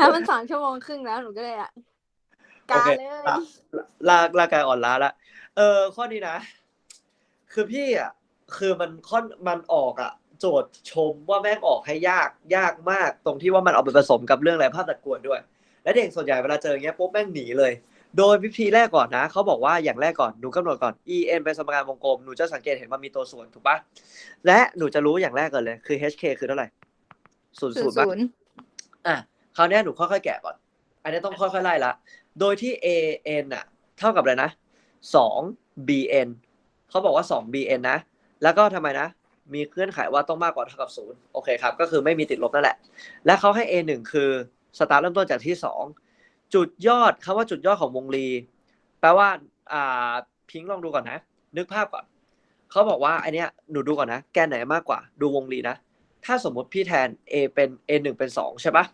ถ้ามันสองชั่วโมงครึ่งแล้วหนูก็เลยอะกาโอเคเลยอะลากลากกายอ่อนล้าละเออ ข้อนี้นะ คือพี่อะ คือมันค่อนมันออกอะ โจทย์ชมว่าแม่งออกให้ยากยากมาก ตรงที่ว่ามันเอาไปผสมกับเรื่องอะไรภาพตะกรวดด้วย และเด็กส่วนใหญ่เวลาเจออย่างเงี้ยปุ๊บแม่งหนีเลย โดยวิธีแรกก่อนนะเขาบอกว่าอย่างแรกก่อนหนูกำหนดก่อน e n เป็นสมการวงกลมหนูจะสังเกตเห็นว่ามีตัวส่วนถูกปะและหนูจะรู้อย่างแรกก่อนเลย คือ h k คือเท่าไหร่ศูนย์ศูศูนนย์ย์ปะศูนย์อะ คราวนี้หนูค่อยๆแกะก่อน อันนี้ต้องค่อยๆไล่ละ โดยที่ a n อะ เท่ากับอะไรนะสอง b n เขาบอกว่าสอง b n นะ แล้วก็ทำไมนะ มีเคลื่อนไขว่าต้องมากกว่าเท่ากับศูนย์โอเคครับ ก็คือไม่มีติดลบนั่นแหละ และเขาให้ a หนึ่งคือสตาร์ทเริ่มต้นจากที่สองจุดยอดคำว่าจุดยอดของวงรีแปลว่าอ่าพิงค์ลองดูก่อนนะ นึกภาพก่อนเขาบอกว่าอันเนี้ยหนูดูก่อนนะ แกนไหนมากกว่า ดูวงรีนะ ถ้าสมมติพี่แทน a เป็น a หนึ่งเป็นสองใช่ปะ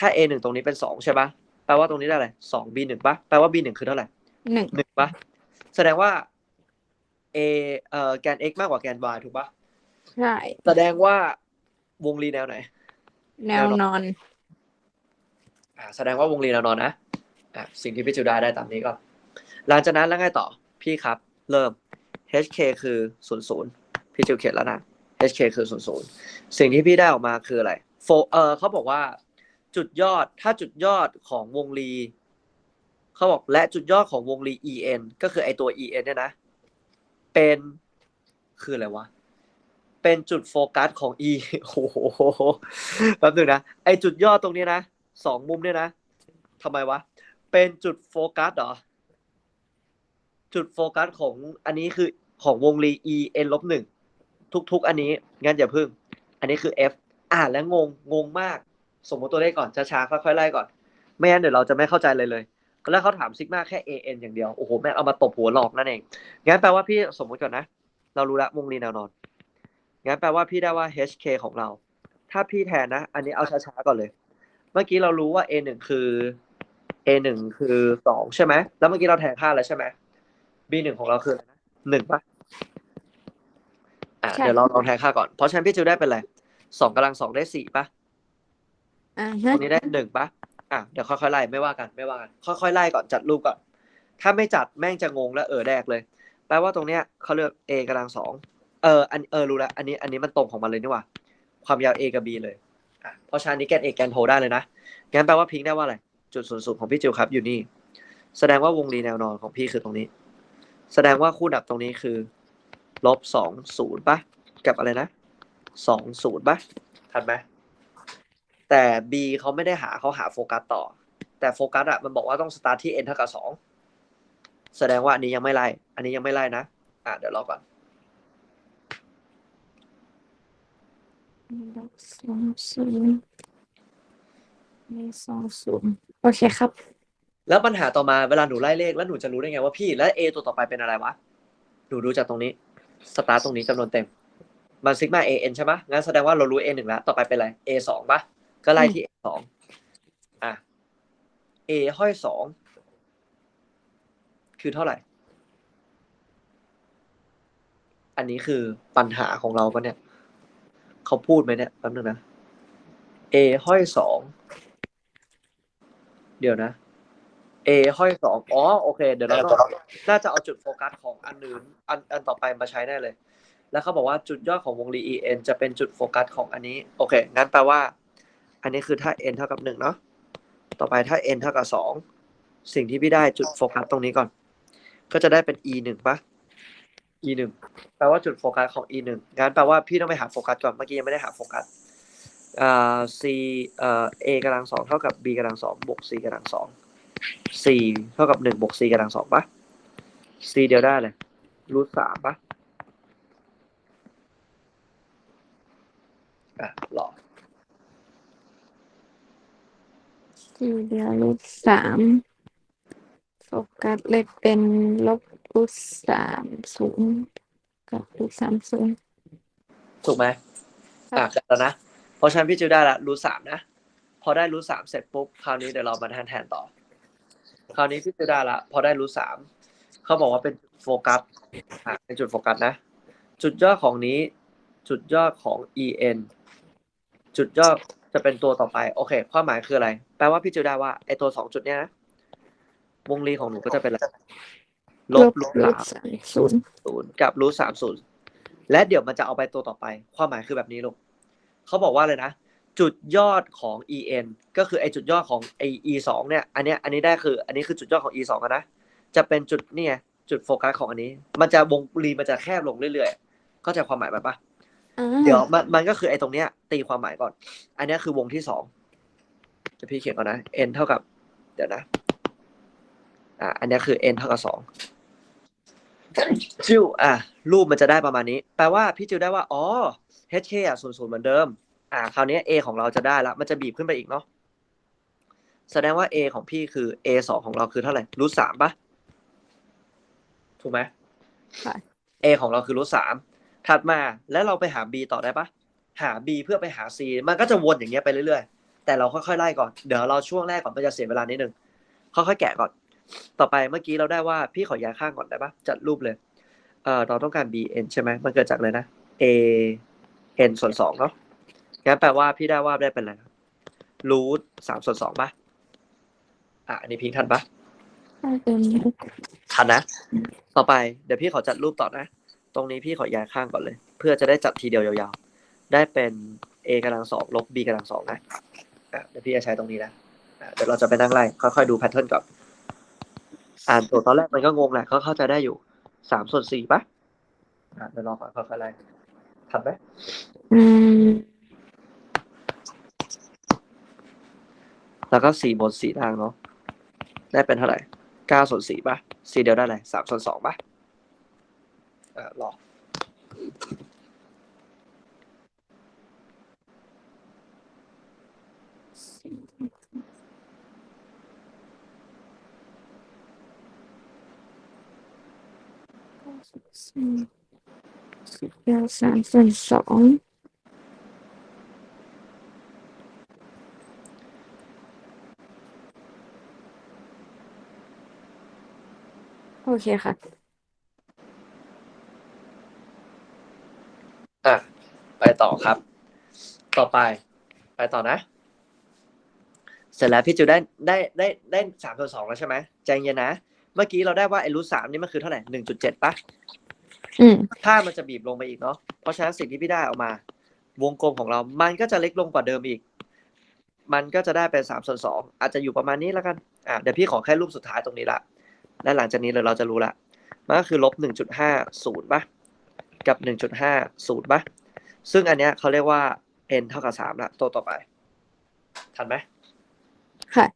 ถ้า a หนึ่งตรงนี้เป็นสองใช่ปะแปลว่าตรงนี้ได้อะไรสอง b หนึ่งปะแปลว่า b หนึ่งคือเท่าไหร่หนึ่งหนึ่งปะแสดงว่า a เอ่อแกน x มากกว่าแกน y ถูกปะใช่แสดงว่าวงรีแนวไหน แนวนอน อ่า แสดงว่าวงรีแนวนอนนะอะสิ่งที่พี่จิวได้ได้ตามนี้ก่อนหลังจากนั้นแล้วไงต่อพี่ครับ เริ่ม hk คือศูนย์ศูนย์พี่จิวเขียนแล้วนะ hk คือศูนย์ศูนย์สิ่งที่พี่ได้ออกมาคืออะไรโฟเออเขาบอกว่า จุดยอดถ้าจุดยอดของวงรีเขาบอกและจุดยอดของวงรี en ก็คือไอตัว en เนี่ยนะ เป็นคืออะไรวะเป็นจุดโฟกัสของ e โอ้โหแป๊บนึงนะไอจุดยอดตรงนี้นะสองมุมเนี่ยนะทำไมวะ เป็นจุดโฟกัสเหรอ จุดโฟกัสของอันนี้คือของวงรี e n ลบหนึ่งทุกๆ อันนี้งั้นอย่าพึ่ง อันนี้คือ f อ่านแล้วงงงงมาก สมมติตัวเลขก่อนช้าๆค่อยๆไล่ก่อน ไม่งั้นเดี๋ยวเราจะไม่เข้าใจเลยเลยแล้วเขาถามซิกมาแค่ an อย่างเดียวโอ้โหแม่งเอามาตบหัวหลอกนั่นเองงั้นแปลว่าพี่สมมติก่อนนะ เรารู้ละวงรีแนวนอนงั้นแปลว่าพี่ได้ว่า hk ของเรา ถ้าพี่แทนนะ อันนี้เอาช้าๆก่อนเลย เมื่อกี้เรารู้ว่า a หนึ่งคือ a หนึ่งคือสองใช่ไหมแล้วเมื่อกี้เราแทนค่าแล้วใช่ไหม b หนึ่งของเราคืออะไรนะหนึ่งปะอะใช่เดี๋ยวเราลองแทนค่าก่อนเพราะฉะนั้นพี่จิวได้เป็นอะไรสองกำลังสองได้สี่ปะ อ่าตฮะรงนี้ได้หนึ่งปะอะเดี๋ยวค่อยๆไล่ไม่ว่ากันไม่ว่ากันค่อยๆไล่ก่อนจัดรูปก่อน ถ้าไม่จัดแม่งจะงงและเออแดกเลย แปลว่าตรงเนี้ยเขาเลือก a กำลังสองเอออันเออรู้แล้วอันนี้อันนี้มันตรงของมันเลยนี่ว่า ความยาว a กับ b เลยอะเพราะฉะนั้นนี้แกน a แกนโทได้เลยนะงั้นแปลว่าพิงค์ได้ว่าอะไรจุดศูนย์สูงของพี่จิวครับอยู่นี่ แสดงว่าวงรีแนวนอนของพี่คือตรงนี้ แสดงว่าคู่ดับตรงนี้คือลบสองศูนย์ปะกับอะไรนะสองศูนย์ปะทันไหม แต่ B เขาไม่ได้หาเขาหาโฟกัสต่อ แต่โฟกัสอะมันบอกว่าต้องสตาร์ทที่ n เท่ากับสองแสดงว่าอันนี้ยังไม่ไล่ อันนี้ยังไม่ไล่นะ อะเดี๋ยวรอก่อนสองศูนย์มีสองศูนย์โอเคครับ แล้วปัญหาต่อมาเวลาหนูไล่เลขแล้วหนูจะรู้ได้ไงว่าพี่แล้ว A ตัวต่อไปเป็นอะไรวะ หนูดูจากตรงนี้ สตาร์ตตรงนี้จำนวนเต็ม มันซิกมา A n ใช่ปะงั้นแสดงว่าเรารู้ A หนึ่งแล้ว ต่อไปเป็นอะไร A สองปะ ก็ไล่ที่ A สองอะ A ห้อยสองคือเท่าไหร่ อันนี้คือปัญหาของเราปะเนี่ย เขาพูดไหมเนี่ยแป๊บนึงนะ A ห้อยสองเดี๋ยวนะ A ห้อยสองอ๋อโอเค เดี๋ยวเราต้องน่าจะเอาจุดโฟกัสของอันอื่นอันอันต่อไปมาใช้แน่เลย แล้วเขาบอกว่าจุดยอดของวงรี en จะเป็นจุดโฟกัสของอันนี้ โอเค งั้นแปลว่า อันนี้คือถ้า n เท่ากับหนึ่งเนาะต่อไปถ้า n เท่ากับสองสิ่งที่พี่ได้จุดโฟกัสตรงนี้ก่อน ก็จะได้เป็น e หนึ่งปะ e หนึ่งแปลว่าจุดโฟกัสของ e หนึ่งงั้นแปลว่าพี่ต้องไปหาโฟกัสก่อนเมื่อกี้ยังไม่ได้หาโฟกัสอ่า c เอ่อ a กำลังสองเท่ากับ b กำลังสองบวก c กำลังสอง c เท่ากับหนึ่งบวก c กำลังสองปะ c เดียวได้เลยรูทสามปะอะหลอ สี่เดียวลบสามโฟกัสเลยเป็นลบรูทสามศูนย์กับรูทสามศูนย์ ถูกไหมครับ อะได้แล้วนะ เพราะฉะนั้นพี่จิวได้ละรูทสามนะ พอได้รูทสามเสร็จปุ๊บ คราวนี้เดี๋ยวเรามาแทนแทนต่อ คราวนี้พี่จิวได้ละ พอได้รูทสาม เขาบอกว่าเป็นจุดโฟกัส อะเป็นจุดโฟกัสนะ จุดยอดของนี้ จุดยอดของ en จุดยอด จะเป็นตัวต่อไป โอเค ความหมายคืออะไร แปลว่าพี่จิวได้ว่าไอตัวสองจุดเนี้ยนะวงรีของหนูก็จะเป็นอะไรลลบบรูทรูสาทมสามศูนย์ศูนย์กับรูทสามศูนย์และเดี๋ยวมันจะเอาไปตัวต่อไป ความหมายคือแบบนี้ลูกเขาบอกว่าเลยนะ จุดยอดของ en ก็คือไอจุดยอดของไอ e สองเนี่ย อันเนี้ยอันนี้ได้คือ อันนี้คือจุดยอดของ e สองอะนะ จะเป็นจุดเนี่ยจุดโฟกัสของอันนี้ มันจะวงรีมันจะแคบลงเรื่อยๆเข้าใจความหมายไหมปะอ่า เดี๋ยวมันมันก็คือไอ้ตรงเนี้ย ตีความหมายก่อน อันเนี้ยคือวงที่สองจะพี่เขียนก่อนนะ n เท่ากับ เดี๋ยวนะ อ่า อันเนี้ยคือ n เท่ากับสองจิวอะ รูปมันจะได้ประมาณนี้ แปลว่าพี่จิวได้ว่า อ๋อ hk อะศูนย์ศูนย์เหมือนเดิม อ่า คราวนี้ a ของเราจะได้ละ มันจะบีบขึ้นไปอีกเนาะ แสดงว่า a ของพี่คือ a สองของเราคือเท่าไหร่รูทสามปะถูกไหมค่ะ A ของเราคือรูทสาม ถัดมาแล้วเราไปหา B ต่อได้ปะหา B เพื่อไปหา C มันก็จะวนอย่างเงี้ยไปเรื่อยๆ แต่เราค่อยๆไล่ก่อน เดี๋ยวเราช่วงแรกก่อนมันจะเสียเวลานิดนึงค่อยๆแกะก่อน ต่อไปเมื่อกี้เราได้ว่าพี่ขอย้ายข้างก่อนได้ปะจัดรูปเลยเอ่อเราต้องการ B n ใช่ไหมมันเกิดจากเลยนะ A n ส่วนสองเนาะงั้นแปลว่าพี่ได้ว่าได้เป็นอะไรรูทสามส่วนสองปะอะอันนี้พิงค์ทันปะได้เป็นทันนะ ต่อไปเดี๋ยวพี่ขอจัดรูปต่อนะ ตรงนี้พี่ขอย้ายข้างก่อนเลย เพื่อจะได้จัดทีเดียวยาวๆ ได้เป็น a กำลังสองลบ b กำลังสองนะเดี๋ยวพี่จะใช้ตรงนี้นะเดี๋ยวเราจะไปนั่งไล่ค่อยๆดูแพทเทิร์นก่อน อ่านตัวตอนแรกมันก็งงแหละเขาเข้าใจได้อยู่สามส่วนสี่ปะอะเดี๋ยวรอก่อนค่อยๆไล่ทันไหมอืมแล้วก็สี่บนสี่ล่างเนาะได้เป็นเท่าไหร่เก้าส่วนสี่ปะสี่เดียวได้อะไรสามส่วนสองปะ อะรอสี่เก้าสามส่วนสองโอเคค่ะไป ต่อครับ ต่อไป ไปต่อนะ เสร็จแล้วพี่จิวได้ได้ได้ได้สามส่วนสองแล้วใช่ไหมใจเย็นนะ เมื่อกี้เราได้ว่าไอ้รูทสามนี่มันคือเท่าไหร่หนึ่งจุดเจ็ดปะอืมถ้ามันจะบีบลงไปอีกเนาะ เพราะฉะนั้นสิ่งที่พี่ได้ออกมา วงกลมของเรา มันก็จะเล็กลงกว่าเดิมอีก มันก็จะได้เป็นสามส่วนสองอาจจะอยู่ประมาณนี้แล้วกัน อะเดี๋ยวพี่ขอแค่รูปสุดท้ายตรงนี้ละและหลังจากนี้เลยเราจะรู้ละมันก็คือลบหนึ่งจุดห้าศูนย์ปะกับหนึ่งจุดห้าศูนย์ปะ ซึ่งอันเนี้ยเขาเรียกว่า n เท่ากับสามละตัวต่อไป ทันไหมค่ะ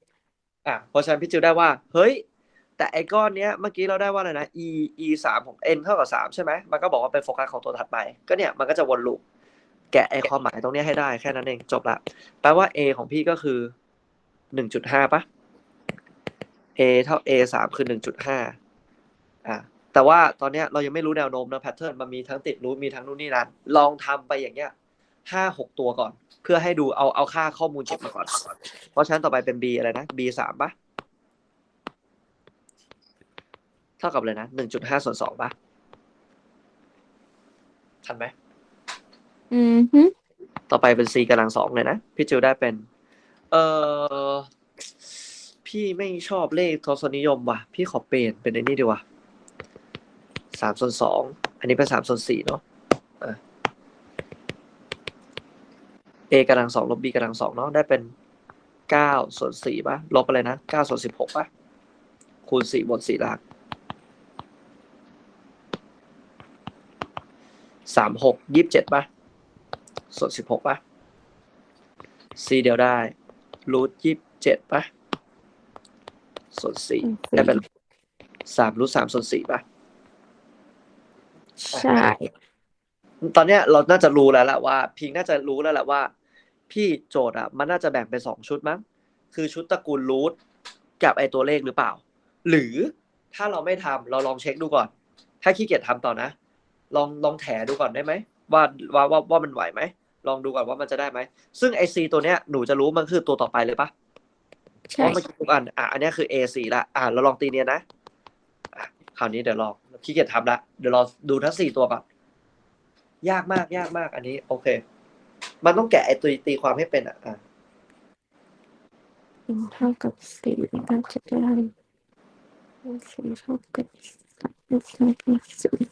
อะเพราะฉะนั้นพี่จิวได้ว่า เฮ้ย แต่ไอ้ก้อนเนี้ยเมื่อกี้เราได้ว่าอะไรนะ e e สามของ n เท่ากับสามใช่ไหมมันก็บอกว่าเป็นโฟกัสของตัวถัดไป ก็เนี่ยมันก็จะวนลูปแกะไอ้ความหมายตรงเนี้ยให้ได้แค่นั้นเองจบละแปลว่า a ของพี่ก็คือหนึ่งจุดห้าปะ a เท่า a สามคือหนึ่งจุดห้าอะ แต่ว่าตอนเนี้ยเรายังไม่รู้แนวโน้มนะแพทเทิร์นมันมีทั้งติดรูทมีทั้งนู่นนี่นั่นลองทำไปอย่างเงี้ยห้าหกตัวก่อน เพื่อให้ดูเอาเอาค่าข้อมูลเก็บมาก่อน เพราะฉะนั้นต่อไปเป็น b อะไรนะ b สามปะเท่ากับเลยนะหนึ่งจุดห้าส่วนสองป่ะทันไหมอืมฮึต่อไปเป็น c กำลังสองเลยนะ พี่จิวได้เป็น เออพี่ไม่ชอบเลขทศนิยมว่ะ พี่ขอเปลี่ยนเป็นไอ้นี่ดีกว่า สามส่วนสองอันนี้เป็นสามส่วนสี่เนาะอะ a กำลังสองลบ b กำลังสองเนาะได้เป็นเก้าส่วนสี่ป่ะลบอะไรนะเก้าส่วนสิบหกป่ะคูณสี่บวกสี่ล่างสามหกยี่สิบเจ็ดป่ะส่วนสิบหกป่ะ c เดียวได้รูทยี่สิบเจ็ดป่ะส่วนสี่ได้เป็นสามรูทสามส่วนสี่ป่ะ ใช่ ตอนเนี้ยเราน่าจะรู้แล้วแหละว่า พิงน่าจะรู้แล้วแหละว่า พี่โจทย์อะมันน่าจะแบ่งเป็นสองชุดมั้งคือชุดตระกูลรูทกับไอตัวเลขหรือเปล่า หรือถ้าเราไม่ทำเราลองเช็คดูก่อน ถ้าขี้เกียจทำต่อนะ ลองลองแถดูก่อนได้ไหมว่าว่าว่าว่ามันไหวไหมลองดูก่อนว่ามันจะได้ไหมซึ่งไอซีตัวเนี้ยหนูจะรู้มันคือตัวต่อไปเลยปะ เพใช่ราะเมื่อกี้ทุกอัน อะ อันเนี้ยคือ A4 ละ อะ เราลองตีเนียนนะ อะ คราวนี้เดี๋ยวลอง ขี้เกียจทำละเดี๋ยวเราดูทั้งสี่ตัวก่อนยากมาก ยากมาก อันนี้ โอเค มันต้องแกะไอตัวตีความให้เป็นอะอะ n เท่ากับสี่ก็จะได้สี่เท่ากับสามเท่ากับศูนย์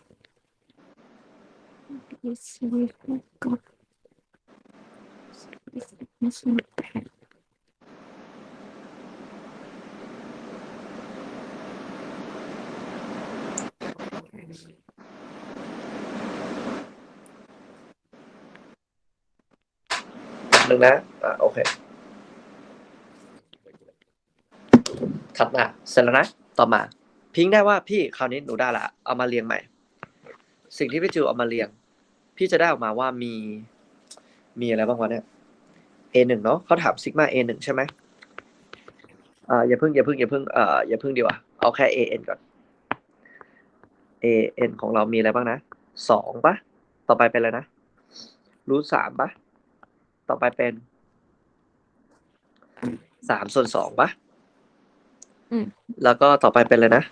ยี่สิบเท่ากับยี่สิบแปด หนึ่งนะอ่าโอเค ถัดมาเสร็จแล้วนะ ต่อมา พิงได้ว่าพี่คราวนี้หนูได้ละ เอามาเรียงใหม่ สิ่งที่พี่จิวเอามาเรียง พี่จะได้ออกมาว่ามี มีอะไรบ้างวะเนี่ย A หนึ่งเนาะเขาถามซิกมา A หนึ่งใช่ไหมอ่าอย่าเพิ่งอย่าเพิ่งอย่าเพิ่งอ่ออย่าเพิ่งดีกว่าเอาแค่ A N ก่อน A N ของเรามีอะไรบ้างนะสองปะต่อไปเป็นอะไรนะรูทสามปะต่อไปเป็นสามส่วนสองปะอืมแล้วก็ต่อไปเป็นอะไรนะ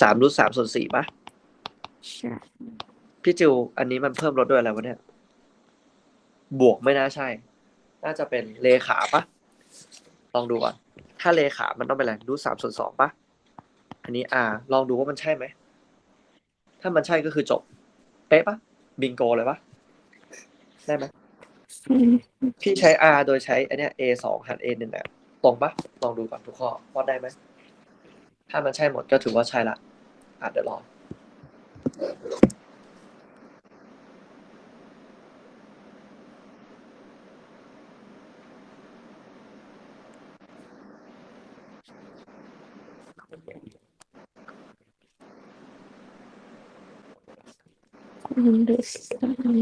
สามรูทสามส่วนสี่ปะใช่พี่จิวอันนี้มันเพิ่มลดด้วยอะไรวะเนี่ย บวกไม่น่าใช่ น่าจะเป็นเลขาปะลองดูก่อนถ้าเลขา มันต้องเป็นอะไรรูทสามส่วนสองปะอันนี้อ่าลองดูว่ามันใช่ไหม ถ้ามันใช่ก็คือจบ เป๊ะปะบิงโกเลยปะได้ไหมพี่ใช้ R โดยใช้อันเนี้ย A สองหัน A หนึ่งอะตรงปะลองดูก่อนทุกข้อว่าได้ไหมถ้ามันใช่หมดก็ถือว่าใช่ละอะเดี๋ยวรอ หนึ่งดูสาม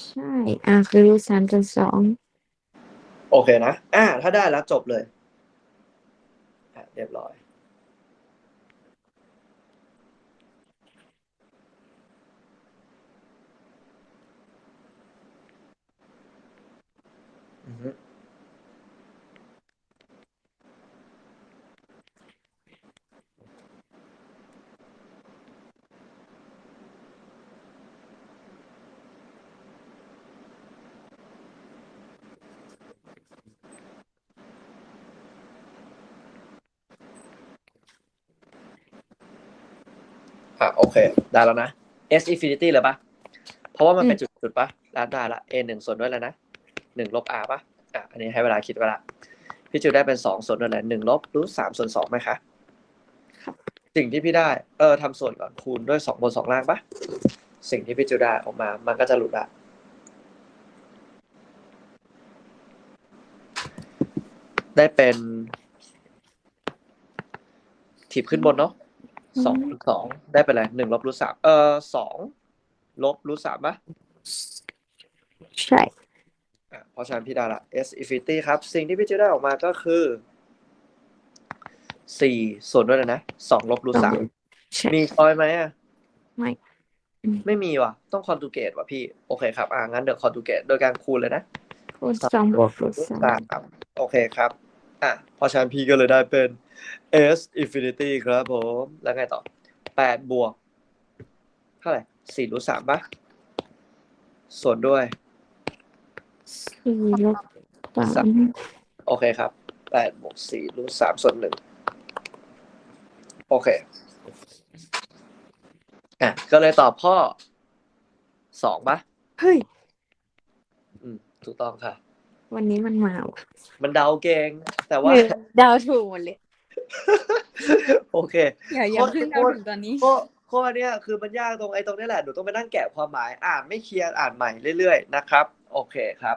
ใช่ อะคือรูทสามจุดสองโอเคนะ อ่า ถ้าได้แล้วจบเลยอะเรียบร้อย อือฮึ อะโอเค ได้แล้วนะ S infinity เลยปะเพราะว่ามันเป็นจุดจุดๆปะแล้วได้ละ A หนึ่งส่วนด้วยแล้วนะหนึ่งลบ R ปะอะอันนี้ให้เวลาคิดเวลาพี่จิวได้เป็นสองส่วนด้วยแหละหนึ่งลบรูทสามส่วนสองไหมคะสิ่งที่พี่ได้ เออทำส่วนก่อนคูณด้วยสองบนสองล่างปะสิ่งที่พี่จิวได้ออกมา มันก็จะหลุดละได้เป็นถีบขึ้นบนเนาะ สองคูณสองได้เป็นอะไรหนึ่งลบรูทสามเออสองลบรูทสามปะใช่อะเพราะฉะนั้นพี่ได้ละ S infinity ครับ สิ่งที่พี่จิวได้ออกมาก็คือสี่ส่วนด้วยเลยนะสองลบรูทสามใช่มีชอยไหมอะ ไม่อืมไม่มีว่ะ ต้องคอนจูเกตว่ะพี่ โอเคครับ อ่างั้นเดี๋ยวคอนจูเกตโดยการคูณเลยนะคูณสองบวกรูทสามสามโอเคครับ อะเพราะฉะนั้นพี่ก็เลยได้เป็น S infinity ครับผม แล้วไงต่อแปดบวกเท่าไหร่สี่รูทสามปะส่วนด้วย สี่ลบสามโอเคครับแปดบวกสี่รูทสามส่วนหนึ่งโอเคอะก็เลยตอบข้อสองปะเฮ้ย อืมถูกต้องค่ะ วันนี้มันมาว่ะมันเดาเก่งแต่ว่าหนึ่งดาวถูกหมดเลย โอเคอย่าอย่าเพิ่งดาวถูกตอนนี้ข้อข้อเนี้ยคือมันยากตรงไอ้ตรงนี้แหละหนูต้องไปนั่งแกะความหมาย อ่านไม่เคลียร์อ่านใหม่เรื่อยๆนะครับ โอเคครับ